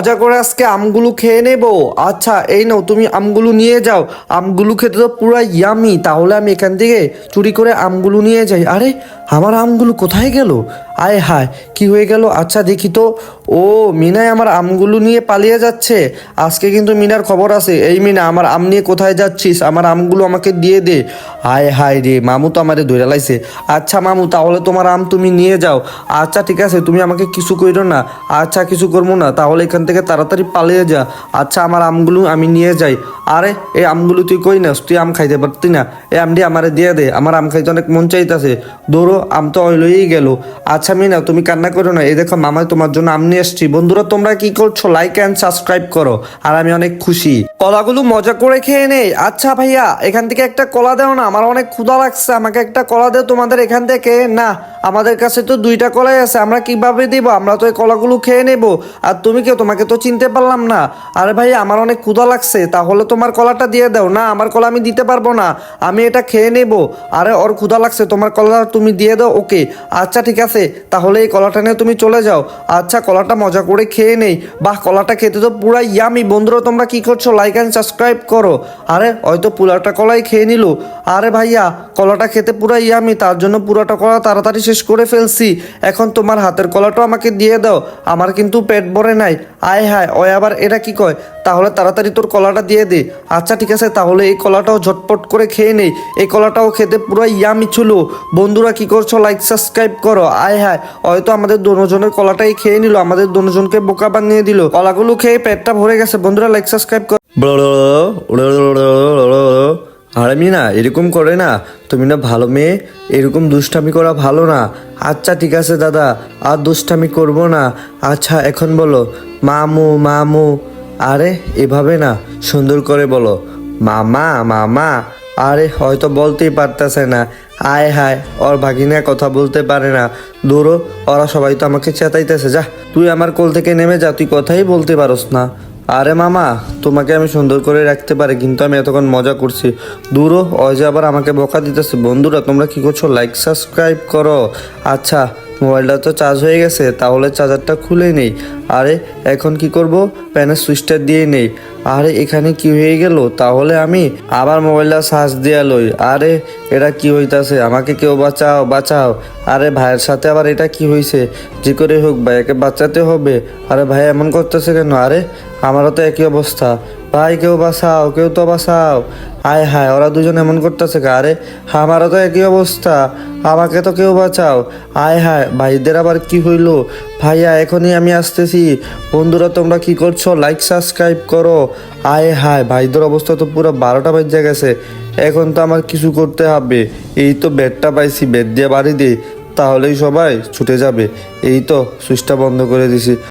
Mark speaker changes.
Speaker 1: মজা করে আজকে আমগুলো খেয়ে নেব। আচ্ছা এই নাও, তুমি আমগুলো নিয়ে যাও। আমগুলো খেতে তো পুরো ইয়ামি তাহলে আমি এখান থেকে চুরি করে আমগুলো নিয়ে যাই। আরে আমার আমগুলো কোথায় গেল? আয় হায়, কি হয়ে গেল? আচ্ছা দেখি তো। ও, মিনাই আমার আমগুলো নিয়ে পালিয়ে যাচ্ছে। আজকে কিন্তু মিনার খবর আছে। এই মিনা, আমার আম নিয়ে কোথায় যাচ্ছিস? আমার আমগুলো আমাকে দিয়ে দে। আয় হায় রে, মামু তো আমারে ধরে লাইছে। আচ্ছা মামু, তাহলে তোমার আম তুমি নিয়ে যাও। আচ্ছা ঠিক আছে, তুমি আমাকে কিছু কইরো না। আচ্ছা কিছু করব না। তাহলে এখান থেকে তাড়াতাড়ি পালিয়ে যা। আচ্ছা আমার আমগুলো আমি নিয়ে যাই। আরে, এই আমগুলো তুই কই না তুই আম খাইতে পারতি না। এই আমটি আমারে দিয়ে দে। আমার আম খাইতে অনেক মন চাইতেছে। দৌড়ো আম তো লইয়েই গেল। আচ্ছা মিনা, তুমি কান্না করো না। এই দেখো, মামাই তোমার জন্য আম এসছি। বন্ধুরা, তোমরা কি করছ? লাইক অ্যান্ড সাবস্ক্রাইব করো, আর আমি অনেক খুশি। কলাগুলো মজা করে খেয়ে নেই। আচ্ছা ভাইয়া, এখান থেকে একটা কলা দাও না। আমার অনেক ক্ষুধা লাগছে। আমাকে একটা কলা দাও তোমাদের এখান থেকে। না, আমাদের কাছে তো দুইটা কলাই আছে। আমরা কীভাবে দিব? আমরা তো এই কলাগুলো খেয়ে নেব। আর তুমি কেউ, তোমাকে তো চিনতে পারলাম না। আরে ভাই আমার অনেক ক্ষুধা লাগছে। তাহলে তোমার কলাটা দিয়ে দাও। না, আমার কলা আমি দিতে পারব না। আমি এটা খেয়ে নেব। আরে, ওর ক্ষুধা লাগছে। তোমার কলা তুমি দিয়ে দাও, ওকে। আচ্ছা ঠিক আছে, তাহলে এই কলাটা নিয়ে তুমি চলে যাও। আচ্ছা কলাটা মজা করে খেয়ে নেই। বাহ, কলাটা খেতে তো পুরা ইয়ামি বন্ধুরা, তোমরা কি করছ? লাইক অ্যান্ড সাবস্ক্রাইব করো। আরে, হয়তো পুরাটা কলাই খেয়ে নিল। আরে ভাইয়া, কলাটা খেতে পুরা ইয়ামি তার জন্য পুরাটা কলা তাড়াতাড়ি শেষ করে ফেলছি। এখন তোমার হাতের কলাটাও আমাকে দিয়ে দাও। আমার কিন্তু পেট ভরে নাই। আয় হায়, ওই আবার এটা কি কয়? তাহলে তাড়াতাড়ি তোর কলাটা দিয়ে দে। আচ্ছা ঠিক আছে, তাহলে এই কলাটাও ঝটপট করে খেয়ে নেই এই কলাটাও খেতে পুরো ইয়ামি ছিল। বন্ধুরা কি করছ? লাইক সাবস্ক্রাইব করো। আয় হায়, হয়তো আমাদের দুজনের কলাটাই খেয়ে নিল, আমাদের দুজনকে বোকা বানিয়ে দিল। কলাগুলো খেয়ে পেটটা ভরে গেছে। বন্ধুরা লাইক সাবস্ক্রাইব করো আরে মিনা, এরকম করে না। তুমি না ভালো মেয়ে, এরকম দুষ্টামি করা ভালো না। আচ্ছা ঠিক আছে, দাদা। আর দুষ্টামি করব না। আচ্ছা এখন বলো। মামু মামু। আরে, এভাবে না, সুন্দর করে বলো। মামা মামা, আরে, হয়তো বলতেই পারতেছে না। আয়, হায়, ওর ভাগিনা কথা বলতে পারে না। দূরও ওরা সবাই তো আমাকে চেতাইতেছে যা। তুই আমার কোল থেকে নেমে যা, তুই কথাই বলতে পারস না। আরে, মামা, তোমাকে আমি সুন্দর করে রাখতে পারি, কিন্তু আমি এতক্ষণ মজা করছি। দূরও ওই যে আবার আমাকে বকা দিতেছে। বন্ধুরা, তোমরা কি করছ? লাইক সাবস্ক্রাইব করো। আচ্ছা মোবাইলটা তো চার্জ হয়ে গেছে, তাহলে চার্জারটা খুলে নেই। আরে, এখন কি করব? প্যানের সুইচটা দিয়ে নেই। আরে, এখানে কি হয়ে গেল? তাহলে আমি আবার মোবাইলটা চার্জ দিয়ে লই। আরে, এটা কি হইতাছে? আমাকে কেউ বাঁচাও বাঁচাও। আরে, ভাইয়ের সাথে আবার এটা কি হয়েছে যে করে হোক, ভাইয়াকে বাঁচাতে হবে। আরে ভাই এমন করতেছে কেন? আরে, আমারও তো একই অবস্থা। ভাই, কেউ বাঁচাও, কেউ তো বাঁচাও। আয় হায়, ওরা দুজন এমন করতেছে আরে, আমারও তো একই অবস্থা। আমাকে তো কেউ বাঁচাও। আয় হায়, ভাইদের আবার কি হইল? ভাইয়া, এখনই আমি আসতেছি। বন্ধুরা, তোমরা কি করছ? লাইক সাবস্ক্রাইব করো। আয় হায়, ভাইদের অবস্থা তো পুরো বারোটা বাজে গেছে। এখন তো আমার কিছু করতে হবে। এই তো বেডটা পাইছি, বেড দিয়ে বাড়ি দিই। তাহলেই সবাই ছুটে যাবে। এই তো, সুইচটা বন্ধ করে দিছি।